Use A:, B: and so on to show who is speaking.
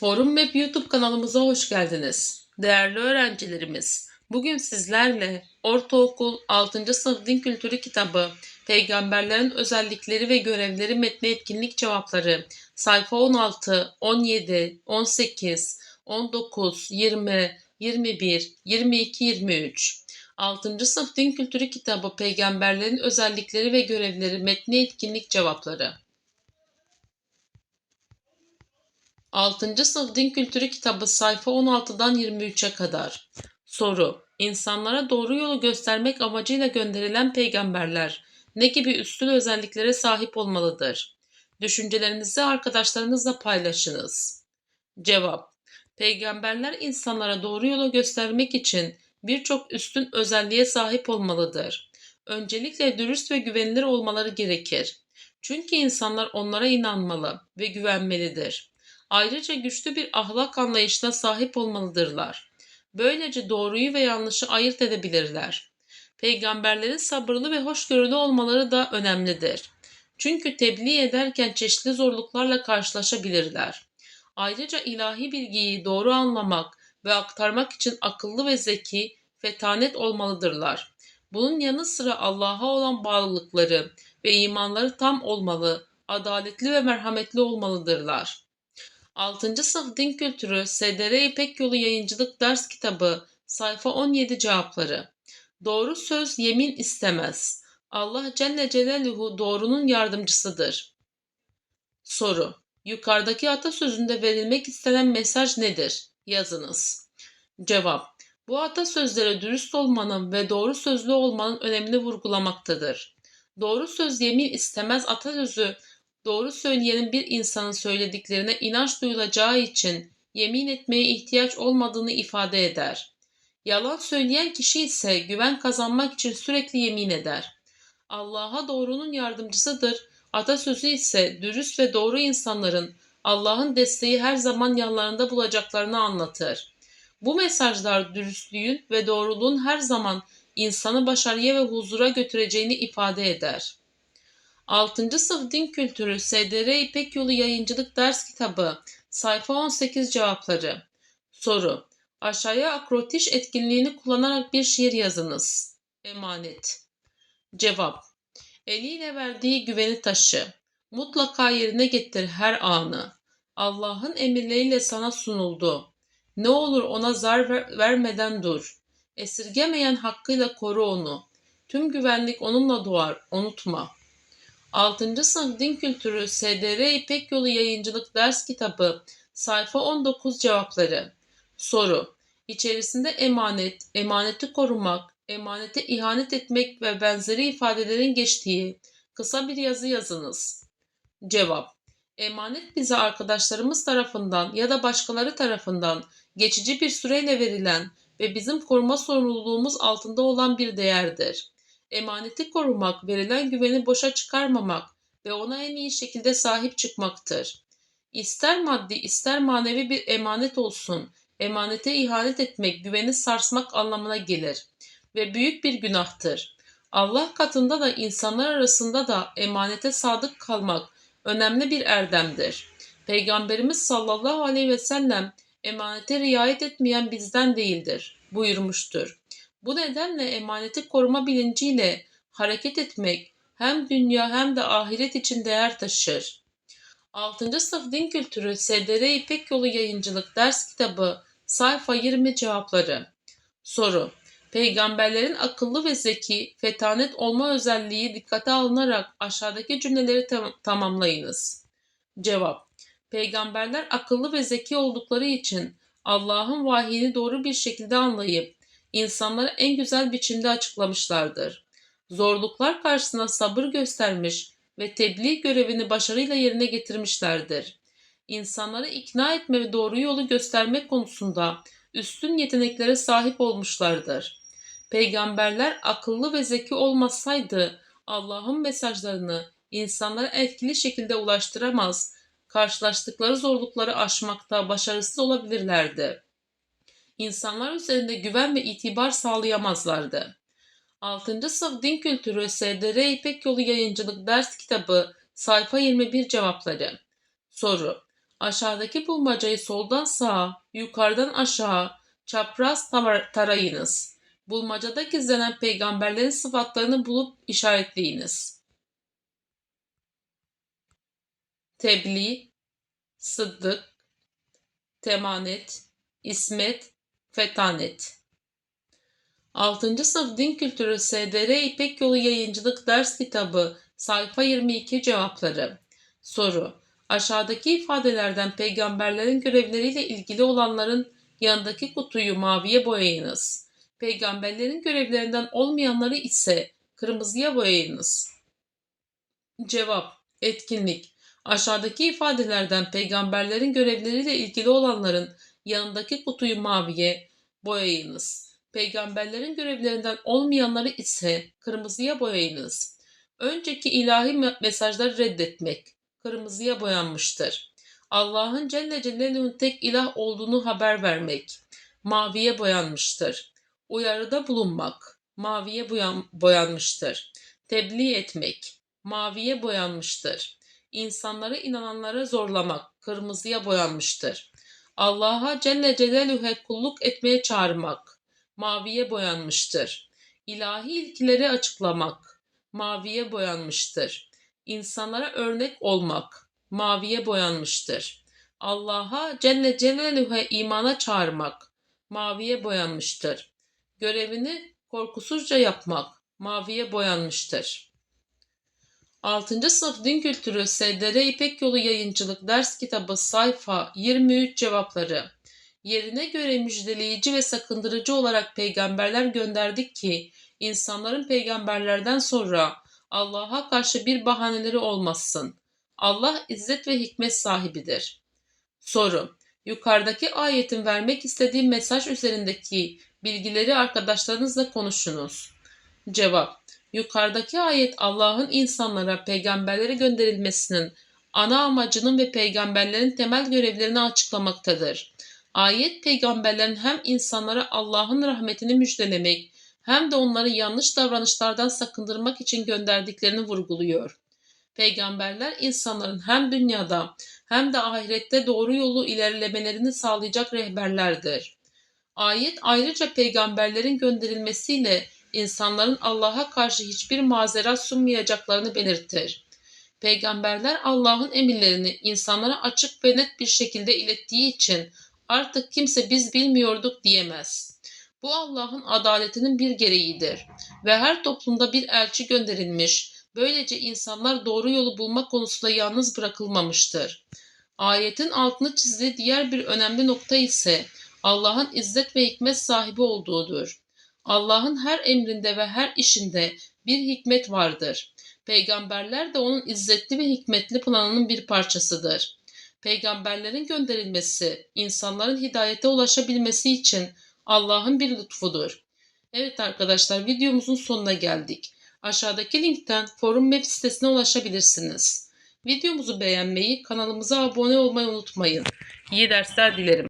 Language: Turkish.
A: Forum Web YouTube kanalımıza hoş geldiniz. Değerli öğrencilerimiz, bugün sizlerle Ortaokul 6. Sınıf Din Kültürü kitabı Peygamberlerin Özellikleri ve Görevleri metni etkinlik cevapları sayfa 16, 17, 18, 19, 20, 21, 22, 23 6. Sınıf Din Kültürü kitabı Peygamberlerin Özellikleri ve Görevleri metni etkinlik cevapları 6. Sınıf Din Kültürü kitabı sayfa 16'dan 23'e kadar. Soru. İnsanlara doğru yolu göstermek amacıyla gönderilen peygamberler ne gibi üstün özelliklere sahip olmalıdır? Düşüncelerinizi arkadaşlarınızla paylaşınız. Cevap. Peygamberler insanlara doğru yolu göstermek için birçok üstün özelliğe sahip olmalıdır. Öncelikle dürüst ve güvenilir olmaları gerekir. Çünkü insanlar onlara inanmalı ve güvenmelidir. Ayrıca güçlü bir ahlak anlayışına sahip olmalıdırlar. Böylece doğruyu ve yanlışı ayırt edebilirler. Peygamberlerin sabırlı ve hoşgörülü olmaları da önemlidir. Çünkü tebliğ ederken çeşitli zorluklarla karşılaşabilirler. Ayrıca ilahi bilgiyi doğru anlamak ve aktarmak için akıllı ve zeki, fetanet olmalıdırlar. Bunun yanı sıra Allah'a olan bağlılıkları ve imanları tam olmalı, adaletli ve merhametli olmalıdırlar. 6. Sınıf Din Kültürü SDR İpek Yolu Yayıncılık Ders Kitabı Sayfa 17 Cevapları Doğru söz yemin istemez. Allah Celle Celaluhu doğrunun yardımcısıdır. Soru Yukarıdaki atasözünde verilmek istenen mesaj nedir? Yazınız. Cevap Bu atasözleri dürüst olmanın ve doğru sözlü olmanın önemini vurgulamaktadır. Doğru söz yemin istemez atasözü doğru söyleyenin bir insanın söylediklerine inanç duyulacağı için yemin etmeye ihtiyaç olmadığını ifade eder. Yalan söyleyen kişi ise güven kazanmak için sürekli yemin eder. Allah'a doğrunun yardımcısıdır. Atasözü ise dürüst ve doğru insanların Allah'ın desteği her zaman yanlarında bulacaklarını anlatır. Bu mesajlar dürüstlüğün ve doğruluğun her zaman insanı başarıya ve huzura götüreceğini ifade eder. 6. Sınıf Din Kültürü SDR İpek Yolu Yayıncılık Ders Kitabı Sayfa 18 Cevapları Soru Aşağıya akrotiş etkinliğini kullanarak bir şiir yazınız. Emanet Cevap Eliyle verdiği güveni taşı. Mutlaka yerine getir her anı. Allah'ın emirleriyle sana sunuldu. Ne olur ona zar ver- vermeden dur. Esirgemeyen hakkıyla koru onu. Tüm güvenlik onunla doğar, unutma.'' 6. Sınıf Din Kültürü SDR İpek Yolu Yayıncılık Ders Kitabı Sayfa 19 Cevapları Soru İçerisinde emanet, emaneti korumak, emanete ihanet etmek ve benzeri ifadelerin geçtiği kısa bir yazı yazınız. Cevap Emanet bize arkadaşlarımız tarafından ya da başkaları tarafından geçici bir süreyle verilen ve bizim koruma sorumluluğumuz altında olan bir değerdir. Emaneti korumak, verilen güveni boşa çıkarmamak ve ona en iyi şekilde sahip çıkmaktır. İster maddi ister manevi bir emanet olsun, emanete ihanet etmek güveni sarsmak anlamına gelir ve büyük bir günahtır. Allah katında da insanlar arasında da emanete sadık kalmak önemli bir erdemdir. Peygamberimiz sallallahu aleyhi ve sellem emanete riayet etmeyen bizden değildir buyurmuştur. Bu nedenle emaneti koruma bilinciyle hareket etmek hem dünya hem de ahiret için değer taşır. 6. Sınıf Din Kültürü SDR İpek Yolu Yayıncılık Ders Kitabı Sayfa 20 Cevapları Soru Peygamberlerin akıllı ve zeki, fetanet olma özelliği dikkate alınarak aşağıdaki cümleleri tam- tamamlayınız. Cevap Peygamberler akıllı ve zeki oldukları için Allah'ın vahyini doğru bir şekilde anlayıp insanlara en güzel biçimde açıklamışlardır. Zorluklar karşısında sabır göstermiş ve tebliğ görevini başarıyla yerine getirmişlerdir. İnsanları ikna etme ve doğru yolu göstermek konusunda üstün yeteneklere sahip olmuşlardır. Peygamberler akıllı ve zeki olmasaydı Allah'ın mesajlarını insanlara etkili şekilde ulaştıramaz, karşılaştıkları zorlukları aşmakta başarısız olabilirlerdi insanlar üzerinde güven ve itibar sağlayamazlardı. 6. Sınıf Din Kültürü SDR İpek Yolu Yayıncılık Ders Kitabı Sayfa 21 Cevapları Soru Aşağıdaki bulmacayı soldan sağa, yukarıdan aşağı, çapraz tar- tarayınız. Bulmacada gizlenen peygamberlerin sıfatlarını bulup işaretleyiniz. Tebliğ, Sıddık, Temanet, İsmet, Fetanet. 6. sınıf din kültürü SDR İpek Yolu Yayıncılık Ders Kitabı sayfa 22 cevapları. Soru. Aşağıdaki ifadelerden peygamberlerin görevleriyle ilgili olanların yanındaki kutuyu maviye boyayınız. Peygamberlerin görevlerinden olmayanları ise kırmızıya boyayınız. Cevap. Etkinlik. Aşağıdaki ifadelerden peygamberlerin görevleriyle ilgili olanların yanındaki kutuyu maviye boyayınız. Peygamberlerin görevlerinden olmayanları ise kırmızıya boyayınız. Önceki ilahi me- mesajları reddetmek kırmızıya boyanmıştır. Allah'ın Celle Celaluhu'nun tek ilah olduğunu haber vermek maviye boyanmıştır. Uyarıda bulunmak maviye boyan- boyanmıştır. Tebliğ etmek maviye boyanmıştır. İnsanları inananlara zorlamak kırmızıya boyanmıştır. Allah'a Celle Celaluhu'ya kulluk etmeye çağırmak maviye boyanmıştır. İlahi ilkileri açıklamak maviye boyanmıştır. İnsanlara örnek olmak maviye boyanmıştır. Allah'a Celle Celaluhu'ya imana çağırmak maviye boyanmıştır. Görevini korkusuzca yapmak maviye boyanmıştır. 6. sınıf din kültürü SDR İpek Yolu Yayıncılık Ders Kitabı sayfa 23 cevapları. Yerine göre müjdeleyici ve sakındırıcı olarak peygamberler gönderdik ki insanların peygamberlerden sonra Allah'a karşı bir bahaneleri olmasın. Allah izzet ve hikmet sahibidir. Soru. Yukarıdaki ayetin vermek istediği mesaj üzerindeki bilgileri arkadaşlarınızla konuşunuz. Cevap. Yukarıdaki ayet Allah'ın insanlara peygamberlere gönderilmesinin ana amacının ve peygamberlerin temel görevlerini açıklamaktadır. Ayet peygamberlerin hem insanlara Allah'ın rahmetini müjdelemek hem de onları yanlış davranışlardan sakındırmak için gönderdiklerini vurguluyor. Peygamberler insanların hem dünyada hem de ahirette doğru yolu ilerlemelerini sağlayacak rehberlerdir. Ayet ayrıca peygamberlerin gönderilmesiyle insanların Allah'a karşı hiçbir mazeret sunmayacaklarını belirtir. Peygamberler Allah'ın emirlerini insanlara açık ve net bir şekilde ilettiği için artık kimse biz bilmiyorduk diyemez. Bu Allah'ın adaletinin bir gereğidir ve her toplumda bir elçi gönderilmiş, böylece insanlar doğru yolu bulma konusunda yalnız bırakılmamıştır. Ayetin altını çizdiği diğer bir önemli nokta ise Allah'ın izzet ve hikmet sahibi olduğudur. Allah'ın her emrinde ve her işinde bir hikmet vardır. Peygamberler de onun izzetli ve hikmetli planının bir parçasıdır. Peygamberlerin gönderilmesi, insanların hidayete ulaşabilmesi için Allah'ın bir lütfudur. Evet arkadaşlar videomuzun sonuna geldik. Aşağıdaki linkten forum web sitesine ulaşabilirsiniz. Videomuzu beğenmeyi, kanalımıza abone olmayı unutmayın. İyi dersler dilerim.